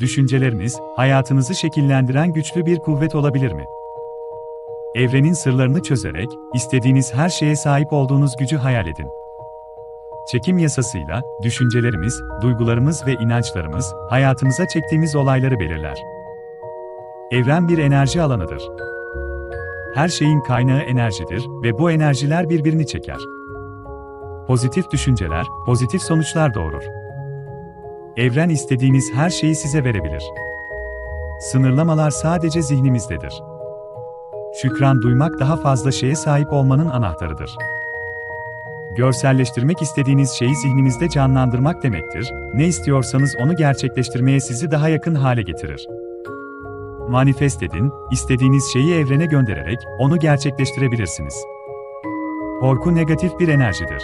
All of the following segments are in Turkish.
düşünceleriniz, hayatınızı şekillendiren güçlü bir kuvvet olabilir mi? Evrenin sırlarını çözerek, istediğiniz her şeye sahip olduğunuz gücü hayal edin. Çekim yasasıyla, düşüncelerimiz, duygularımız ve inançlarımız, hayatımıza çektiğimiz olayları belirler. Evren bir enerji alanıdır. Her şeyin kaynağı enerjidir ve bu enerjiler birbirini çeker. Pozitif düşünceler, pozitif sonuçlar doğurur. Evren istediğiniz her şeyi size verebilir. Sınırlamalar sadece zihnimizdedir. Şükran duymak daha fazla şeye sahip olmanın anahtarıdır. Görselleştirmek istediğiniz şeyi zihninizde canlandırmak demektir. Ne istiyorsanız onu gerçekleştirmeye sizi daha yakın hale getirir. Manifest edin, istediğiniz şeyi evrene göndererek onu gerçekleştirebilirsiniz. Korku negatif bir enerjidir.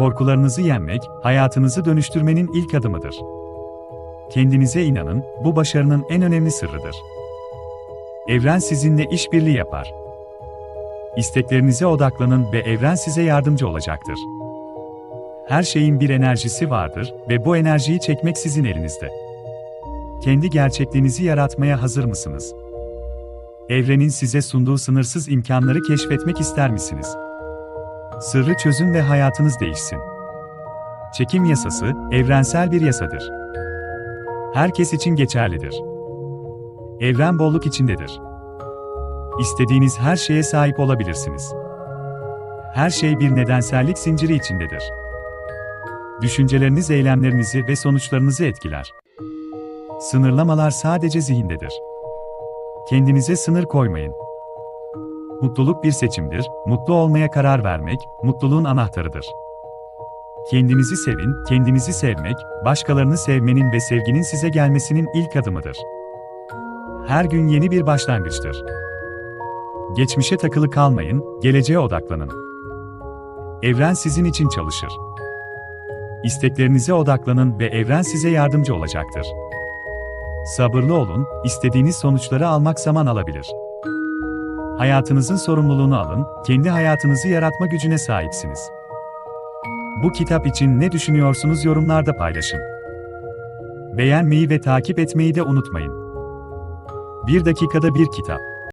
Korkularınızı yenmek, hayatınızı dönüştürmenin ilk adımıdır. Kendinize inanın, bu başarının en önemli sırrıdır. Evren sizinle işbirliği yapar. İsteklerinize odaklanın ve evren size yardımcı olacaktır. Her şeyin bir enerjisi vardır ve bu enerjiyi çekmek sizin elinizde. Kendi gerçekliğinizi yaratmaya hazır mısınız? Evrenin size sunduğu sınırsız imkanları keşfetmek ister misiniz? Sırrı çözün ve hayatınız değişsin. Çekim yasası evrensel bir yasadır. Herkes için geçerlidir. Evren bolluk içindedir. İstediğiniz her şeye sahip olabilirsiniz. Her şey bir nedensellik zinciri içindedir. Düşünceleriniz eylemlerinizi ve sonuçlarınızı etkiler. Sınırlamalar sadece zihindedir. Kendinize sınır koymayın. Mutluluk bir seçimdir, mutlu olmaya karar vermek, mutluluğun anahtarıdır. Kendinizi sevin, kendinizi sevmek, başkalarını sevmenin ve sevginin size gelmesinin ilk adımıdır. Her gün yeni bir başlangıçtır. Geçmişe takılı kalmayın, geleceğe odaklanın. Evren sizin için çalışır. İsteklerinize odaklanın ve evren size yardımcı olacaktır. Sabırlı olun, istediğiniz sonuçları almak zaman alabilir. Hayatınızın sorumluluğunu alın, kendi hayatınızı yaratma gücüne sahipsiniz. Bu kitap için ne düşünüyorsunuz yorumlarda paylaşın. Beğenmeyi ve takip etmeyi de unutmayın. Bir dakikada bir kitap.